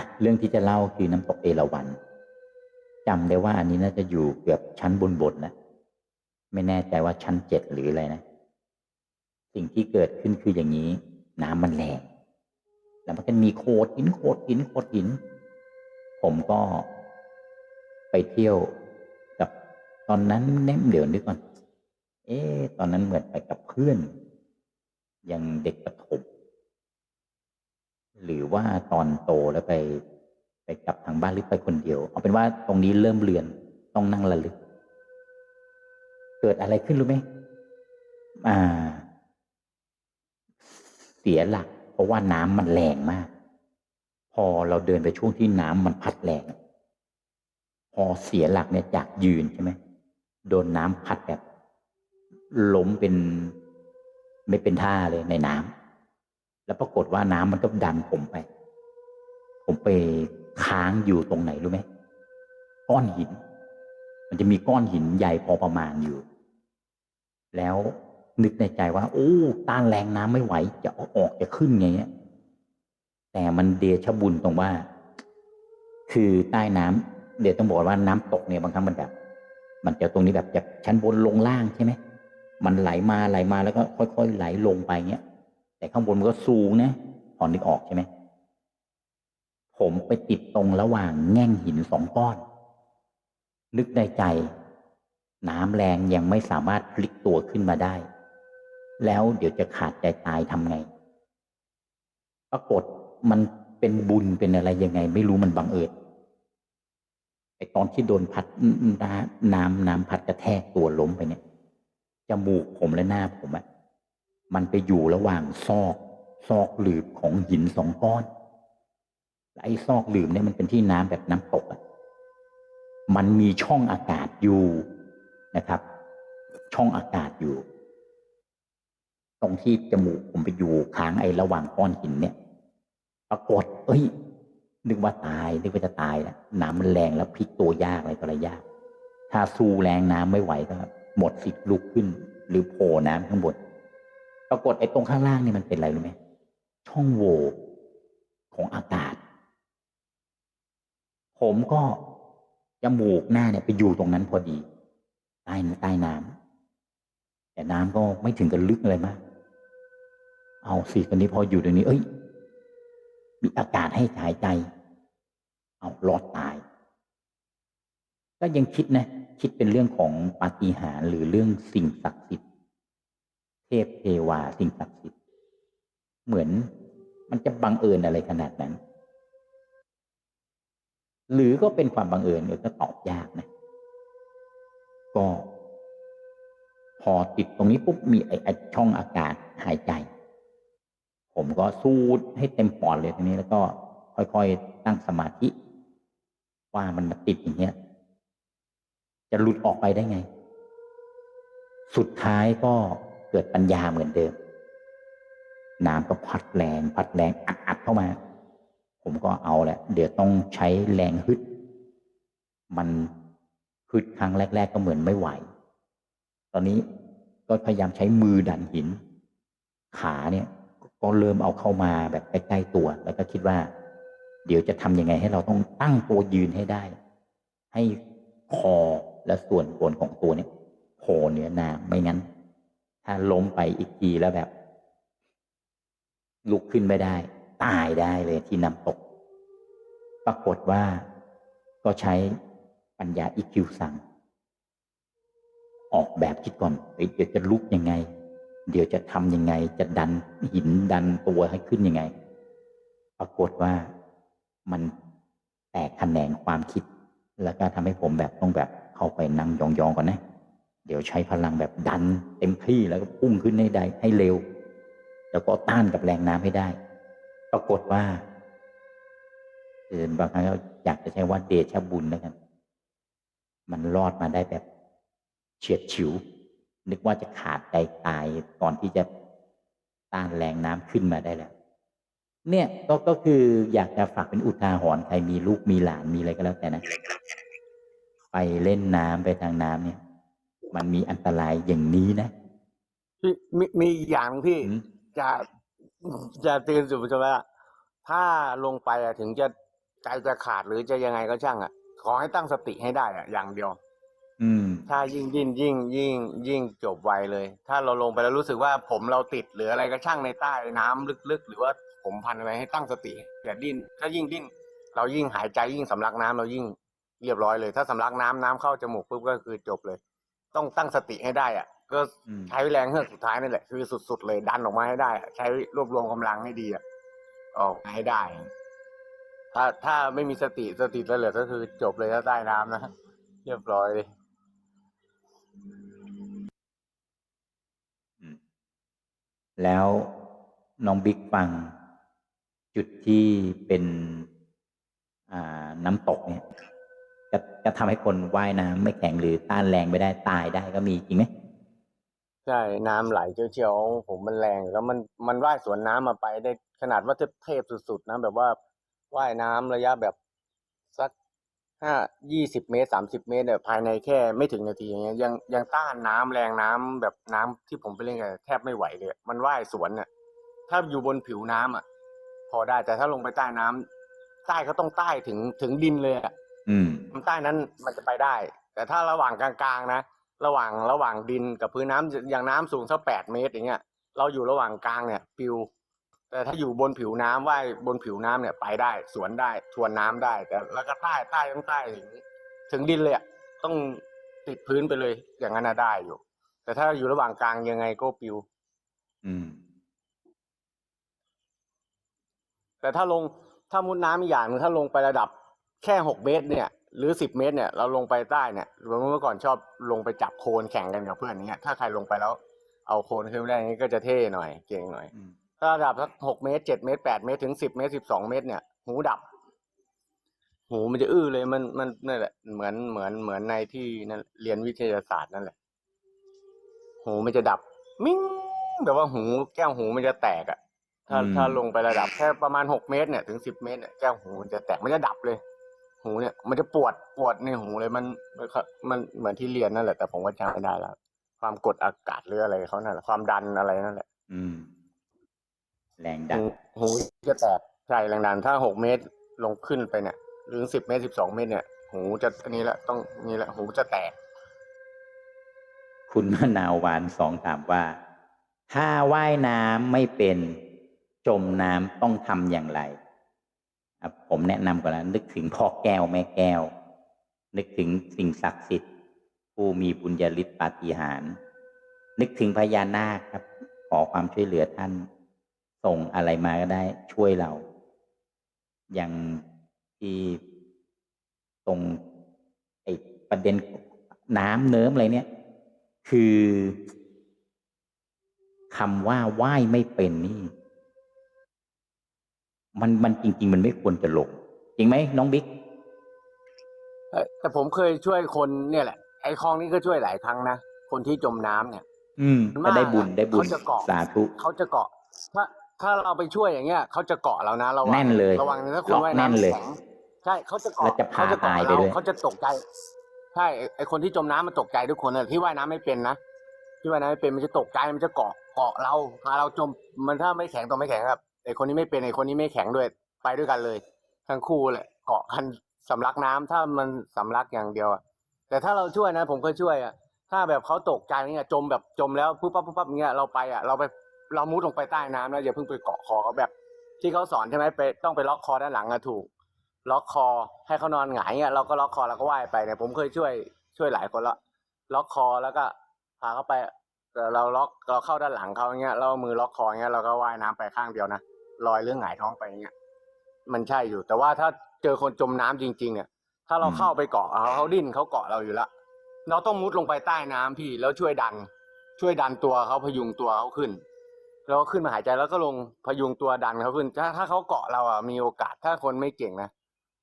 ะเรื่องที่จะเล่าคือน้ำตกเอราวัณจำได้ว่าอันนี้น่าจะอยู่เกือบชั้นบนบนๆนะไม่แน่ใจว่าชั้นเจ็ดหรืออะไรนะ สิ่งที่เกิดขึ้นคืออย่างนี้ น้ำมันแรงแล้วมันก็มีโขดหินโขดหินโขดหิน ผมก็ไปเที่ยวกับตอนนั้นเน่มเดี๋ยวนึกก่อน เอ๊ตอนนั้นเหมือนไปกับเพื่อน ยังเด็กประถม หรือว่าตอนโตแล้วไป ไปกลับทางบ้านหรือไปคนเดียว เอาเป็นว่าตรงนี้เริ่มเรียนต้องนั่งระลึก เกิดอะไรขึ้นรู้ไหมอ่า เสียหลัก เพราะว่าน้ำมันแรงมาก พอเราเดินไปช่วงที่น้ำมันพัดแรงพอเสียหลักเนี่ยจากยืนใช่ไหมโดนน้ำพัดแบบล้มเป็น ไม่เป็นท่าเลยในน้ำ แล้วปรากฏว่าน้ำมันก็ดันผมไป ผมไปค้างอยู่ตรงไหนรู้ไหมก้อนหิน มันจะมีก้อนหินใหญ่พอประมาณอยู่ แล้วนึกในใจว่า โอ้ต้านแรงน้ำไม่ไหว จะออกจะขึ้นไงเงี้ยแต่มันเดชบุญตรงว่า คือใต้น้ำเดี๋ยวต้องบอกว่าน้ำตกเนี่ยบางครั้งมันแบบ มันจะตรงนี้แบบจากชั้นบนลงล่างใช่ไหมมันไหลมาไหลมาแล้วก็ค่อยๆไหลลงไปเงี้ย แต่ข้างบนมันก็สูงนะพอนึกออกใช่ไหมผมไปติดตรงระหว่างแง่งหินสองก้อน นึกในใจ น้ำแรงยังไม่สามารถพลิกตัวขึ้นมาได้ แล้วเดี๋ยวจะขาดใจตายทำไง ปรากฏมันเป็นบุญเป็นอะไรยังไง ไม่รู้มันบังเอิญไอตอนที่โดนพัดน้ำน้ำน้ำพัดกระแทกตัวล้มไปเนี่ยจมูกผมและหน้าผมอะ มันไปอยู่ระหว่างซอกซอกหลืบของหินสองก้อนและไอ้ซอกหลืบเนี่ยมันเป็นที่น้ำแบบน้ำตกอะมันมีช่องอากาศอยู่นะครับ ช่องอากาศอยู่ ตรงที่จมูกผมไปอยู่ค้างไอ้ระหว่างก้อนหินเนี่ย ปรากฏ เอ้ย นึกว่าตาย นึกว่าจะตายแล้วน้ำมันแรงแล้วพลิกตัวยากอะไรก็อะไรยาก ถ้าสู้แรงน้ำไม่ไหวก็หมดสิทธิ์ลุกขึ้น หรือโผล่น้ำข้างบน ปรากฏไอ้ตรงข้างล่างนี่มันเป็นอะไรรู้ไหมช่องโหว่ของอากาศ ผมก็จมูกหน้าเนี่ยไปอยู่ตรงนั้นพอดี ใต้ใต้น้ำแต่น้ำก็ไม่ถึงกับลึกอะไรมาก เอาสิตอนนี้พออยู่ตรงนี้ เอ้ย มีอากาศให้หายใจ เอารอดตาย ก็ยังคิดนะ คิดเป็นเรื่องของปาฏิหาริย์หรือเรื่องสิ่งศักดิ์สิทธิ์ เทพเทวาสิ่งศักดิ์สิทธิ์เหมือนมันจะบังเอิญอะไรขนาดนั้น หรือก็เป็นความบังเอิญเออก็ตอบยากนะ ก็ พอติดตรงนี้ปุ๊บมีไอ้ช่องอากาศหายใจ ผมก็สูดให้เต็มปอดเลยทีนี้แล้วก็ค่อยๆตั้งสมาธิ ว่ามันมาติดอย่างเงี้ย จะหลุดออกไปได้ไง สุดท้ายก็ เกิดปัญญาเหมือนเดิม น้ำก็พัดแรงพัดแรงอัดเข้ามา ผมก็เอาแหละ เดี๋ยวต้องใช้แรงฮึด มันฮึดครั้งแรก ๆ ก็เหมือนไม่ไหว ตอนนี้ก็พยายามใช้มือดันหิน ขาเนี่ย ก็เริ่มเอาเข้ามาแบบใกล้ๆตัว แล้วก็คิดว่า เดี๋ยวจะทำยังไงให้เราต้องตั้งตัวยืนให้ได้ ให้คอและส่วนบนของตัวเนี่ยโผล่เหนือน้ำไม่งั้น ถ้าล้มไปอีกทีแล้วแบบ ลุกขึ้นไม่ได้ ตายได้เลยที่น้ำตก ปรากฏว่าก็ใช้ปัญญาอีคิวสั่ง ออกแบบคิดก่อนเดี๋ยวจะลุกยังไง เดี๋ยวจะทำยังไง จะดันหินดันตัวให้ขึ้นยังไง ปรากฏว่ามันแตกแขนงความคิด แล้วก็ทำให้ผมแบบต้องแบบเข้าไปนั่งยองๆก่อนนะ เดี๋ยวใช้พลังแบบดันเต็มที่แล้วก็พุ่งขึ้นให้ได้ให้เร็ว แล้วก็ต้านกับแรงน้ำให้ได้ ปรากฏว่าเออบางครั้งเราอยากจะใช้ว่าเดชบุญแล้วกัน มันรอดมาได้แบบเฉียดฉิว นึกว่าจะขาดใจตายก่อนที่จะต้านแรงน้ำขึ้นมาได้แล้ว เนี่ยก็ก็คืออยากจะฝากเป็นอุทาหรณ์ใครมีลูกมีหลานมีอะไรก็แล้วแต่นะ ไปเล่นน้ำไปทางน้ำเนี่ย มันมีอันตรายอย่างนี้นะพี่มีมีอีกอย่างหนึ่งพี่ อืมจะจะเตือนสื่อมวลชนว่าถ้าลงไปอะถึงจะใจจะขาดหรือจะยังไงก็ช่างอะขอให้ตั้งสติให้ได้อะอย่างเดียว อืม ถ้ายิ่งดิ้นยิ่งยิ่งยิ่งจบไวเลย ถ้าเราลงไปแล้วรู้สึกว่าผมเราติดหรืออะไรก็ช่างในใต้น้ำลึกๆ หรือว่าผมพันอะไรให้ตั้งสติอย่าดิ้นถ้ายิ่งดิ้น เรายิ่งหายใจยิ่งสำลักน้ำเรายิ่งเรียบร้อยเลย ถ้าสำลักน้ำน้ำเข้าจมูกปุ๊บก็คือจบเลย ต้องตั้งสติให้ได้อะ ก็ใช้แรงเฮือกสุดท้ายนั่นแหละคือสุด ๆ เลยดันออกมาให้ได้ ใช้รวบรวมกำลังให้ดีอะออกให้ได้ ถ้าถ้าไม่มีสติสติแล้วเหลือก็คือจบเลยถ้าใต้น้ำนะเรียบร้อยเลยแล้วน้องบิ๊กฟัง จุดที่เป็นอ่าน้ำตกเนี่ย จะจะทำให้คนว่ายน้ำไม่แข็งหรือต้านแรงไม่ได้ตายได้ก็มีจริงไหมใช่น้ำไหลเชี่ยวๆผมมันแรงแล้วมันมันว่ายสวนน้ำมาไปได้ขนาดว่าเทพสุดๆนะแบบว่าว่ายน้ำระยะแบบสักห้ายี่สิบเมตรสามสิบเมตรเนี่ยภายในแค่ไม่ถึงนาทีอย่างเงี้ยยังยังต้านน้ำแรงน้ำแบบน้ำที่ผมไปเล่นกันแทบไม่ไหวเลย มันว่ายสวนเนี่ยถ้าอยู่บนผิวน้ำอะ พอได้แต่ถ้าลงไปใต้น้ำใต้ก็ต้องใต้ถึงถึงดินเลยอะ อืมใต้นั้นมันจะไปได้ แต่ถ้าระหว่างกลางๆนะระหว่างระหว่างดินกับพื้นน้ำอย่างน้ำสูงสักแปดเมตรอย่างเงี้ยเราอยู่ระหว่างกลางเนี่ยปิว แต่ถ้าอยู่บนผิวน้ำว่ายบนผิวน้ำเนี่ยไปได้ สวนได้ทวนน้ำได้ แต่แล้วก็ใต้ใต้ต้องใต้ถึงถึงดินเลยอะต้องติดพื้นไปเลย อย่างนั้นน่ะได้อยู่ แต่ถ้าอยู่ระหว่างกลางยังไงก็ปิว อืม แต่ถ้าลงถ้ามุดน้ำอีกอย่างหนึงถ้าลงไประดับ แค่หกเมตรเนี่ย หรือสิบเมตรเนี่ยเราลงไปใต้เนี่ยเมื่อก่อนชอบลงไปจับโคลนแข่งกันกับเพื่อนอย่างเงี้ยถ้าใครลงไปแล้วเอาโคลนขึ้นมาได้อย่างงี้ก็จะเท่หน่อยเก่งหน่อยอืมถ้าระดับสักหกเมตรเจ็ดเมตรแปดเมตรถึงสิบเมตรสิบสองเมตรเนี่ยหูดับ หูมันจะอื้อเลยมันมันนั่นแหละเหมือนเหมือนเหมือนในที่นั่นเรียนวิทยาศาสตร์นั่นแหละ หูมันจะดับ มิ้งแบบว่าหูแก้วหูมันจะแตกอะถ้าอืมถ้าลงไประดับแค่ประมาณหกเมตรเนี่ยถึงสิบเมตรเนี่ยแก้วหูมันจะแตกมันจะดับเลย หูเนี่ย มันจะปวดปวดในหูเลยมันมันมันเหมือนที่เรียนนั่นแหละแต่ผมก็จำไม่ได้แล้วความกดอากาศหรืออะไรเขานั่นแหละความดันอะไรนั่นแหละ อืม แรงดันหูหูจะแตกใช่แรงดันถ้าหกเมตรลงขึ้นไปเนี่ย หรือสิบเมตรสิบสองเมตรเนี่ย หูจะอันนี้แหละต้องนี่แหละ หูจะแตก คุณมะนาวหวานสองถามว่า ถ้าว่ายน้ำไม่เป็น จมน้ำต้องทำอย่างไรอะ ผมแนะนำก่อนนะนึกถึงพ่อแก้วแม่แก้ว นึกถึงสิ่งศักดิ์สิทธิ์ ผู้มีบุญญาฤทธิ์ปาฏิหาริย์นึกถึงพญานาคครับ ขอความช่วยเหลือท่าน ส่งอะไรมาก็ได้ช่วยเรา อย่างที่ตรงไอประเด็นน้ำเนิ้มอะไรเนี่ย คือคำว่าว่ายไม่เป็นนี่ มันมันจริง ๆ มันไม่ควรจะลงจริงไหมน้องบิ๊กเอ้ยแต่ผมเคยช่วยคนเนี่ยแหละ ไอ้คลองนี้ก็ช่วยหลายครั้งนะคนที่จมน้ำเนี่ย อืมมากก็ได้บุญอะได้บุญเขาจะเกาะสาธุเขาจะเกาะ ถ้าถ้าเราไปช่วยอย่างเงี้ยเขาจะเกาะเรานะระวังแน่นเลยระวังนะถ้าคุณล็อกว่ายแน่นน้ำเลยแข็งใช่เขาจะเกาะแล้วจะพาเขาจะเกาะตายไปเราด้วยเขาจะตกใจใช่ไอ้ไอคนที่จมน้ำมันตกใจทุกคนนะที่ว่ายน้ำไม่เป็นนะที่ว่ายน้ำไม่เป็นมันจะตกใจมันจะเกาะเกาะเราพาเราจมมันถ้าไม่แข็งตัวไม่แข็งครับไอ คนนี้ไม่เป็นไอคนนี้ไม่แข็งด้วย ไปด้วยกันเลย ทั้งคู่แหละเกาะกันสำลักน้ำถ้ามันสำลักอย่างเดียวอะแต่ถ้าเราช่วยนะ ผมเคยช่วยอะถ้าแบบเขาตกใจเนี่ยจมแบบจมแล้วปุ๊บปั๊บปุ๊บปั๊บเงี้ยเราไปอะเราไปเรามุดลงไปใต้น้ำแล้วอย่าเพิ่งไปเกาะคอเขาแบบ ที่เขาสอนใช่ไหมไปต้องไปล็อกคอด้านหลังอะถูก ล็อกคอให้เขานอนหงายเนี่ยเราก็ล็อกคอแล้วก็ว่ายไปเนี่ยผมเคยช่วยช่วยหลายคนละล็อกคอแล้วก็พาเขาไปแต่เราล็อกเราเข้าด้านหลังเขาเงี้ยเรามือล็อกคอเงี้ยเราก็ว่ายน้ำไปข้างเดียวนะ ลอยเรื่องหงายท้องไปอย่างเงี้ยมันใช่อยู่ แต่ว่าถ้าเจอคนจมน้ำจริง ๆ เนี่ย ถ้าเราเข้าไปเกาะเขาเขาดิ้นเขาเกาะเราอยู่ละเราต้องมุดลงไปใต้น้ำพี่แล้วช่วยดัน ช่วยดันตัวเขาพยุงตัวเขาขึ้น แล้วก็ขึ้นมาหายใจแล้วก็ลงพยุงตัวดันเขาขึ้น ถ้าถ้าเขาเกาะเราอะมีโอกาสถ้าคนไม่เก่งนะ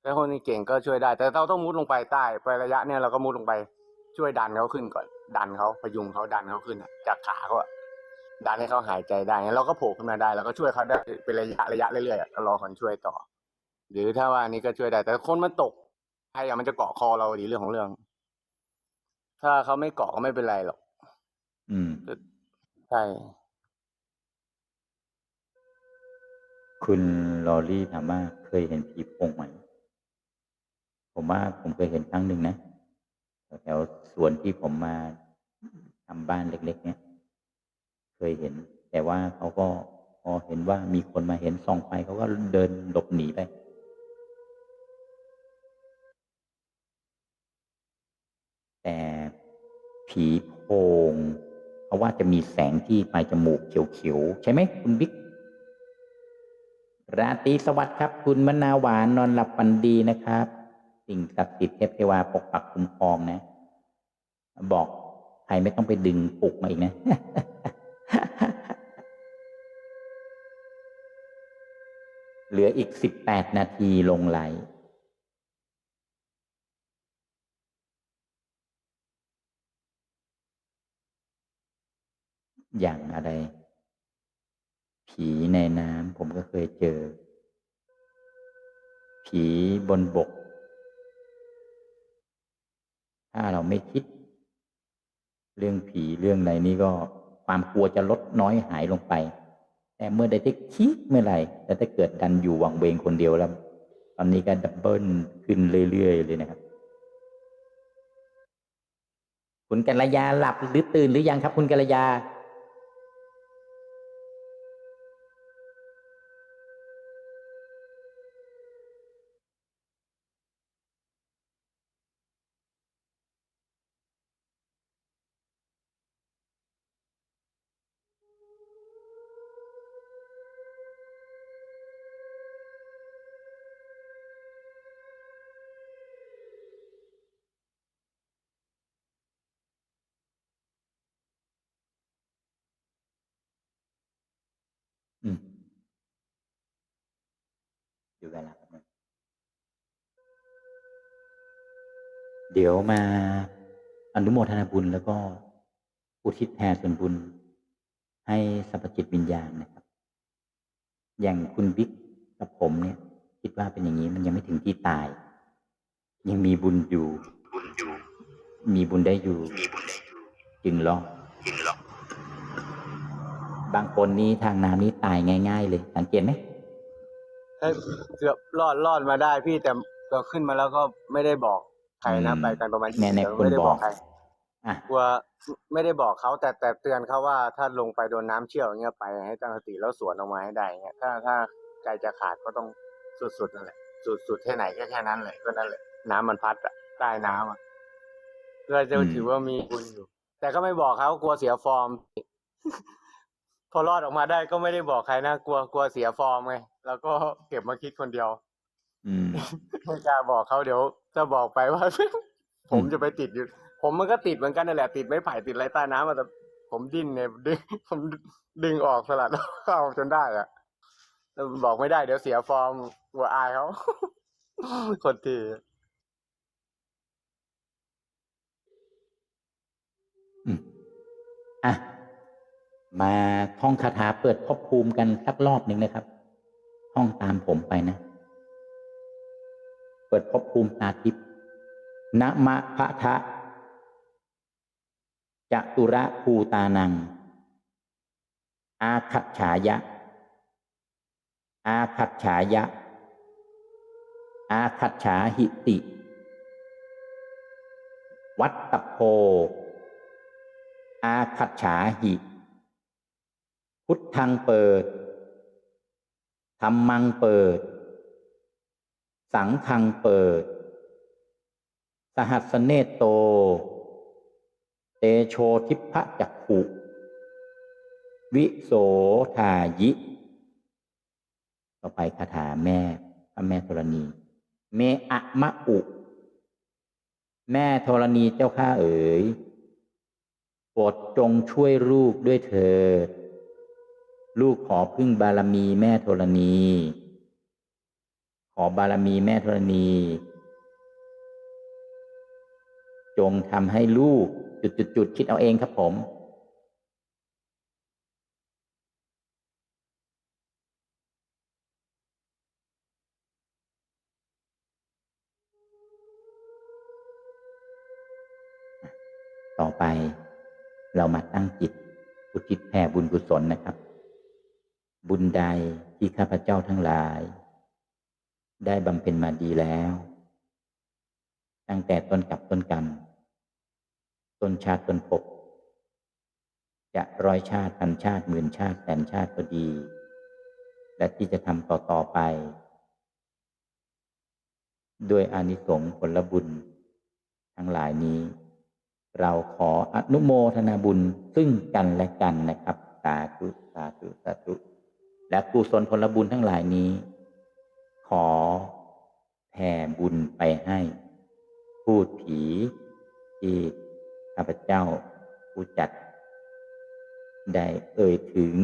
ถ้าคนไม่เก่งก็ช่วยได้ แต่เราต้องมุดลงไปใต้ไประยะเนี่ยเราก็มุดลงไปช่วยดันเขาขึ้นก่อน ดันเขาพยุงเขาดันเขาขึ้นจากขาเขาอะ ดันให้เขาหายใจได้งั้นเราก็โผล่ขึ้นมาได้แล้วก็ช่วยเขาได้เป็นระยะระยะเรื่อยๆอะรอคนช่วยต่อ หรือถ้าว่านี้ก็ช่วยได้ แต่คนมันตกใครอะมันจะเกาะคอเราดีเรื่องของเรื่อง ถ้าเขาไม่เกาะก็ไม่เป็นไรหรอกอืมใช่คุณลอรี่ถามว่าเคยเห็นผีโพงไหมผมว่าผมเคยเห็นครั้งหนึ่งนะแถวๆสวนที่ผมมาทำบ้านเล็ก ๆ เนี่ย เคยเห็น แต่ว่าเขาก็พอเห็นว่ามีคนมาเห็นส่องไฟเขาก็เดินหลบหนีไปแต่ผีโพงเขาว่าจะมีแสงที่ปลายจมูกเขียวๆ ใช่ไหมคุณบิ๊ก ราตรีสวัสดิ์ครับ คุณมนาหวานนอนหลับฝันดีนะครับ สิ่งศักดิ์สิทธิ์เทพเทวาปกปักคุ้มครองนะ บอกใครไม่ต้องไปดึงปลุกมาอีกนะ เหลืออีกสิบแปดนาทีลงไหลอย่างอะไร ผีในน้ำผมก็เคยเจอ ผีบนบก ถ้าเราไม่คิด เรื่องผีเรื่องอะไรนี่ก็ ความกลัวจะลดน้อยหายลงไป แต่เมื่อใดที่คิดเมื่อไหร่แต่ถ้าเกิดดันอยู่วังเวงคนเดียวแล้ว ตอนนี้ก็ดับเบิลขึ้นเรื่อยๆเลยนะครับคุณกัลยาหลับหรือตื่นหรือยังครับ คุณกัลยา เดี๋ยวมาอนุโมทนาบุญแล้วก็อุทิศแผ่ส่วนบุญ ให้สรรพจิตวิญญาณนะครับ อย่างคุณบิ๊กกับผมเนี่ย คิดว่าเป็นอย่างนี้มันยังไม่ถึงที่ตาย ยังมีบุญอยู่บุญอยู่มีบุญได้อยู่มีบุญได้อยู่ จึงรอดจริงรอกบางคนนี้ทางน้ำนี้ตายง่าย ๆ เลย สังเกตไหมเกือบรอดรอดมาได้พี่แต่เราขึ้นมาแล้วก็ไม่ได้บอก ใครนะอืมไปกันประมาณแน่ๆเดี๋ยวคุณไม่ได้บบออกกใครอะกลัวไม่ได้บอกเขาแต่แต่เตือนเขาว่าถ้าลงไปโดนน้ำเชี่ยวอย่างเงี้ยไปให้ตั้งสติแล้วสวนออกมาให้ได้อย่างเงี้ยถ้าถ้าใจจะขาดก็ต้องสุดๆนั่นแหละสุดสุดแค่ไหนก็แค่นั้นเลยก็นั่นแหละน้ำมันพัดอะใต้น้ำอะเราจะอืมถือว่ามีบุญอยู่ แต่ก็ไม่บอกเขากลัวเสียฟอร์ม พอรอดออกมาได้ก็ไม่ได้บอกใครนะกลัวกลัวเสียฟอร์มไงแล้วก็เก็บมาคิดคนเดียวอืม ไม่กล้าบอกเขาเดี๋ยว จะบอกไปว่าผมอืมจะไปติดอยู่ ผมมันก็ติดเหมือนกันนั่นแหละติดไม้ไผ่ติดอะไรใต้น้ำอะแต่ผมดิ้นเนี่ยดึงผมดึงออกสลัดเอาจนได้อะแล้วบอกไม่ได้เดี๋ยวเสียฟอร์มกลัวอายเขาคนทีอืมอะมาท่องคาถาเปิดภพภูมิกันสักรอบหนึ่งนะครับ ท่องตามผมไปนะ เปิดภพภูมิตาทิพนะมะพะทะจตุระภูตานัง อาคัจฉายะ อาคัจฉายะ อาคัจฉาหิติ วัตตโพ อาคัจฉาหิ พุทธังเปิดธรรมังเปิด สังฆังเปิด สหัสเนโต เตโชทิพะจักขุ วิโสทายิ ต่อไปคาถาแม่พระแม่ธรณี เมอะมะอุ แม่ธรณีเจ้าข้าเอ๋ยโปรดจงช่วยลูกด้วยเถิด ลูกขอพึ่งบารมีแม่ธรณี อบารมีแม่ธรณี จงทำให้ลูกจุดๆๆคิดเอาเองครับผม ต่อไปเรามาตั้งจิตอุทิศแผ่บุญกุศลนะครับ บุญใดที่ข้าพเจ้าทั้งหลาย ได้บำเพ็ญมาดีแล้ว ตั้งแต่ต้นกับต้นกรรมต้นชาติต้นภพจะร้อยชาติพันชาติหมื่นชาติแสนชาติก็ดี และที่จะทำต่อต่อๆไป ด้วยอานิสงส์ผลบุญ ทั้งหลายนี้ เราขออนุโมทนาบุญซึ่งกันและกันนะครับสาธุสาธุสาธุและกุศลผลบุญทั้งหลายนี้ ขอแผ่บุญไปให้ พูดผีที่ข้าพเจ้าผู้จัด ได้เอ่ยถึง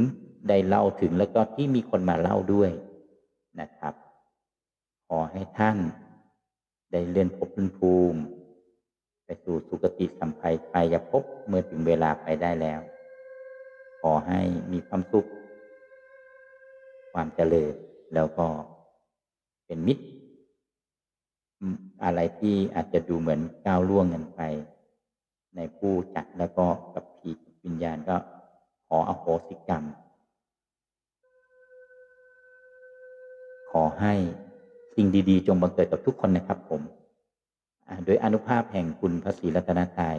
ได้เล่าถึงแล้วก็ที่มีคนมาเล่าด้วยนะครับ ขอให้ท่าน ได้เลื่อนภพเลื่อนภูมิ ไปสู่สุคติสัมภัยไปยภพเมื่อถึงเวลาไปได้แล้ว ขอให้มีความสุข ความเจริญแล้วก็ เป็นมิตร อะไรที่อาจจะดูเหมือนก้าวล่วงกันไป ในผู้จัดแล้วก็กับผีวิญญาณก็ขออโหสิกรรม ขอให้สิ่งดีๆ จงบังเกิดกับทุกคนนะครับผมโดยอนุภาพแห่งคุณพระศรีรัตนตรัย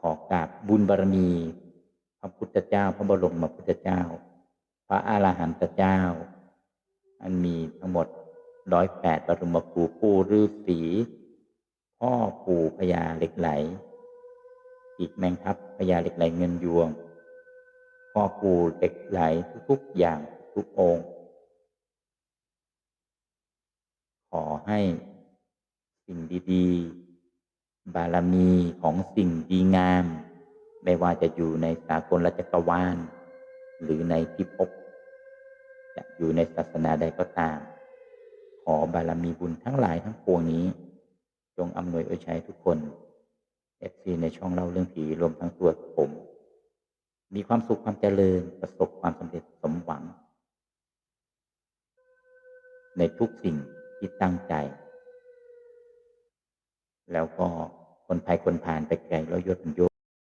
ขอกราบบุญบารมี พระพุทธเจ้า พระบรมพุทธเจ้า พระอาหารหันตเจ้า อันมีทั้งหมดร้อยแปดปรมครูปู่ฤาษีพ่อปู่พญาเหล็กไหล อีกแมงทับพญาเหล็กไหลเงินยวง พ่อปู่เหล็กไหลทุกๆอย่างทุกองค์ ขอให้สิ่งดีๆ บารมีของสิ่งดีงาม ไม่ว่าจะอยู่ในสากลจักรวาลหรือในพิภพ จะอยู่ในศาสนาใดก็ตาม ขอบารมีบุญทั้งหลายทั้งปวงนี้ จงอำนวยอวยชัยทุกคนเอฟซีในช่องเล่าเรื่องผีรวมทั้งตัวผม มีความสุขความเจริญประสบความสำเร็จสมหวัง ในทุกสิ่งที่ตั้งใจ แล้วก็คนไทยคนผ่านไปไกลแล้วยศเป็นโย